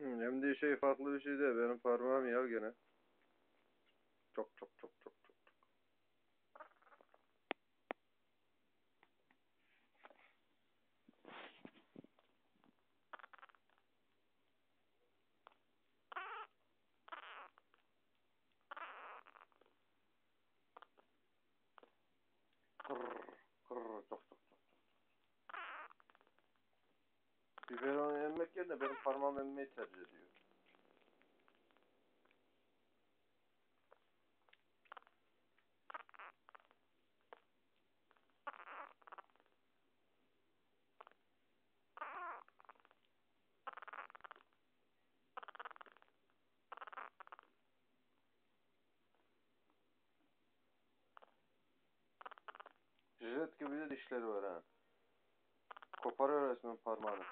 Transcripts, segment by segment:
Hem de şey farklı bir şey de benim parmağım ya gene. Çok çok çok çok çok. Kırr, kırr, çok çok çok. Biberonu emmek yerine benim parmağım emmeyi tercih ediyor. Jilet gibi de dişleri var ha. Koparıyor resmen parmağını.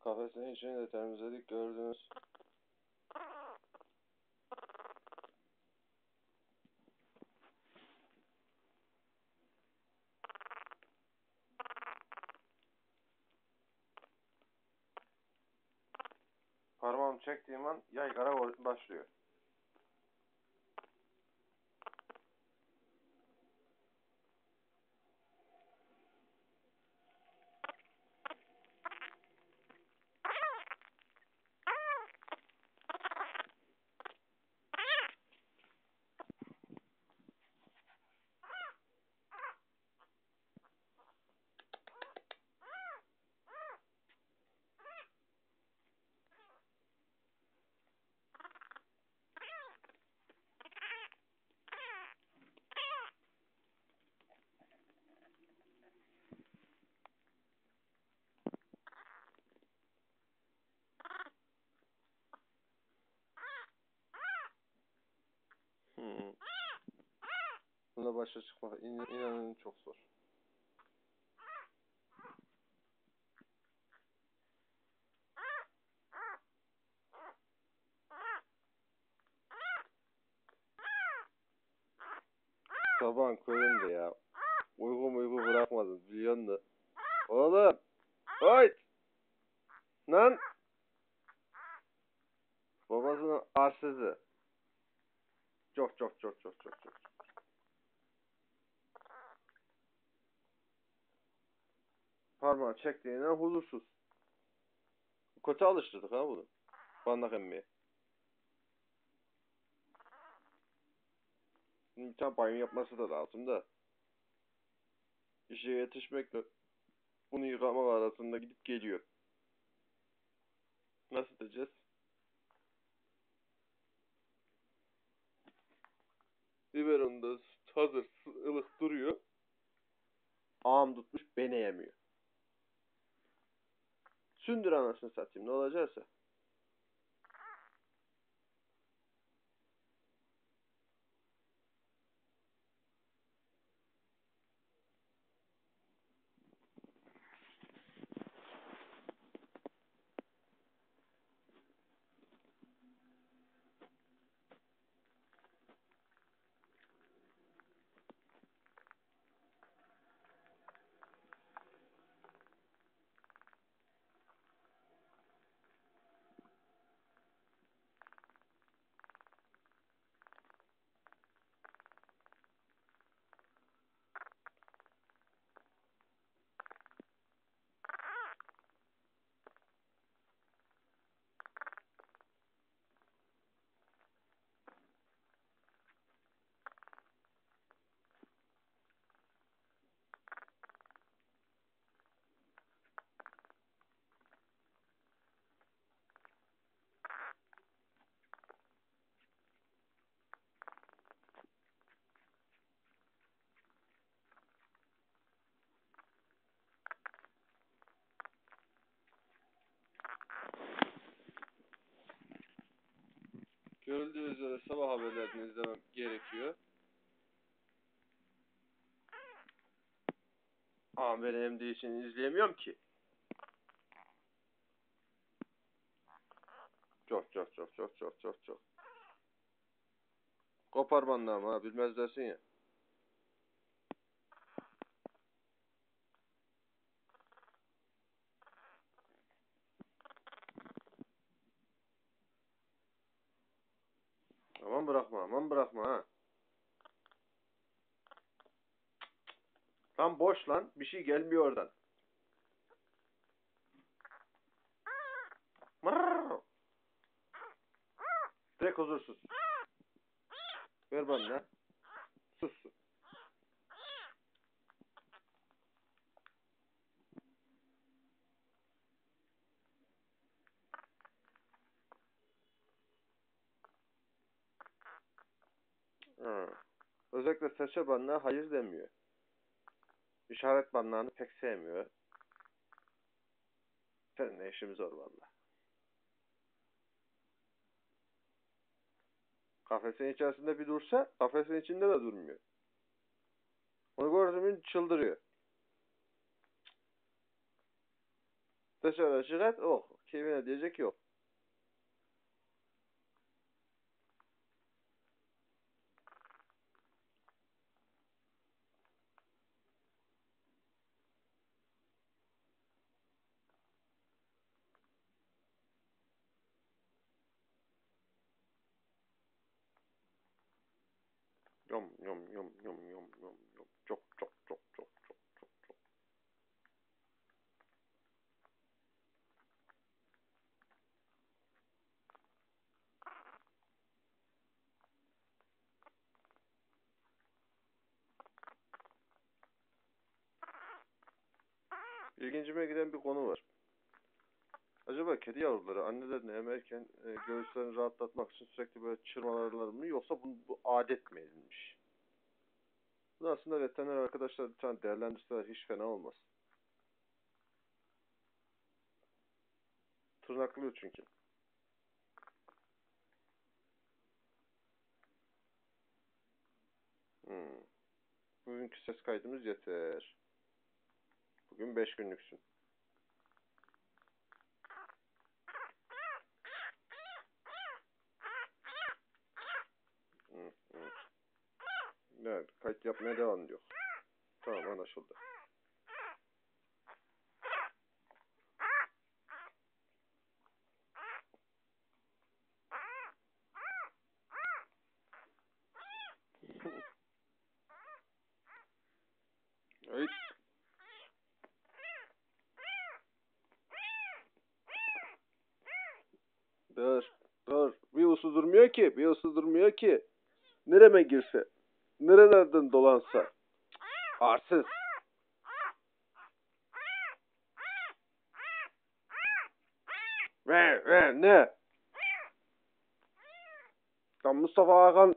Kafesin içini de temizledik gördünüz. Çektiğim an yaygara başlıyor. Hmm. Başa çıkmak in inanın çok zor. Sabahın köründe ya. Uyku uyku bırakmadın biliyorsun da. Oğlum. Hayt. Lan. Babasının arsızı. Çok çok çok çok çok çok. Parmağı çektiğinden huzursuz. Kötü alıştırdık ha bunu. Bandak emmeye. Bir tane banyo yapması da lazım da. İşe yetişmekle bunu yıkamak arasında gidip geliyor. Nasıl edeceğiz? Biberon da hazır ılık duruyor. Ağam tutmuş beni yemiyor. Sündür anasını satayım ne olacaksa. Görüldüğü üzere sabah haberlerini izlemem gerekiyor. Ama ben MD için izleyemiyorum ki. Çok çok çok çok çok çok çok. Kopar bandağımı ha bilmez dersin ya. Aman bırakma aman bırakma ha. Tam boş lan bir şey gelmiyor oradan. Direkt huzursuz. Ver bana. Sus. Özellikle serçe bandına hayır demiyor. İşaret bandlarını pek sevmiyor. Seninle işimiz zor valla. Kafesin içerisinde bir dursa, kafesin içinde de durmuyor. Onu gördüğümün çıldırıyor. Dışarı çıkart, oh. Keyfine diyecek yok. Yom yom yom yom yom yom yom. Çok çok çok çok çok çok çok. İlgincime giden bir konu var. Acaba kedi yavruları annelerini emerken e, göğüslerini rahatlatmak için sürekli böyle çırmalarlar mı yoksa bu, bu adet mi edilmiş? Bunu aslında veteriner arkadaşlar lütfen değerlendirseler hiç fena olmaz. Tırnaklıyor çünkü. Hmm. Bugünkü ses kaydımız yeter. Bugün 5 günlüksün. Evet, kayıt yapmaya devam ediyor. Tamam anlaşıldı. Evet. Dur, dur. Bir usu durmuyor ki, bir usu durmuyor ki. Nereme girse, nerelerden dolansa. Arsız. Ve, ve, ne? Lan Mustafa Hakan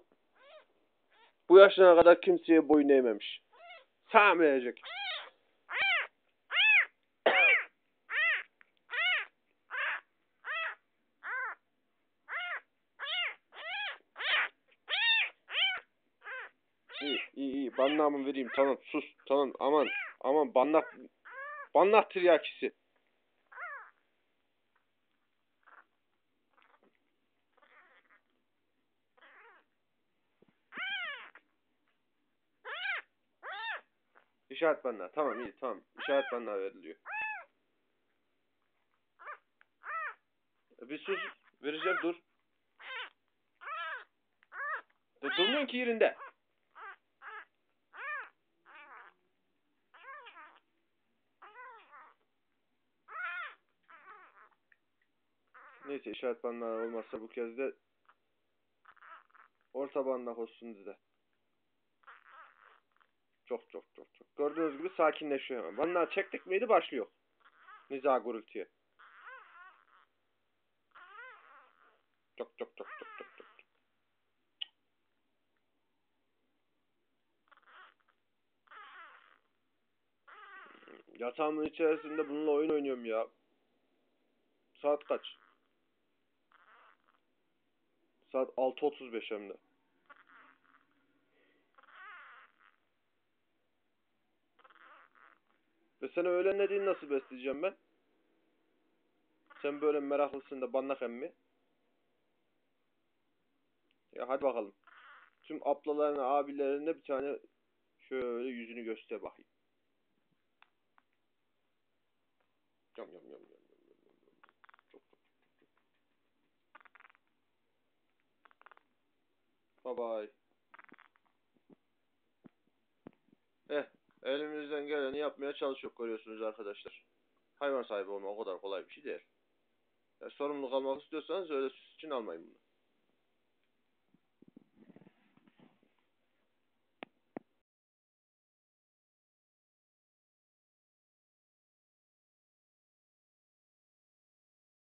bu yaşına kadar kimseye boyun eğmemiş. Sağmayacak. Banlamı vereyim. Tamam, sus. Tamam, aman. Aman, banlak. Banlak tiryakisi. İşaret banlağı. Tamam, iyi, tamam. İşaret banlağı veriliyor. E, Bir sus. Vereceğim, dur. Dur, durmuyorsun ki yerinde. Neyse işaret bandağı olmazsa bu kez de orta bandak olsun dedi. Çok çok çok çok. Gördüğünüz gibi sakinleşiyor hemen. Bandağı çektik miydi başlıyor. Niza gürültüye. Çok çok çok çok çok çok. Yatağımın içerisinde bununla oyun oynuyorum ya. Saat kaç? Saat 6.35 hem de. Ve seni öğlenlediğini nasıl besleyeceğim ben? Sen böyle meraklısın da bannak emmi. Ya hadi bakalım. Tüm ablalarına, abilerine bir tane şöyle yüzünü göster bakayım. Yam. yam, yam, yam, yam. Çok çok çok çok. Bye bye. Eh, elimizden geleni yapmaya çalışıyor görüyorsunuz arkadaşlar. Hayvan sahibi olmak o kadar kolay bir şey değil. Ya, sorumluluk almak istiyorsanız öyle süs için almayın bunu.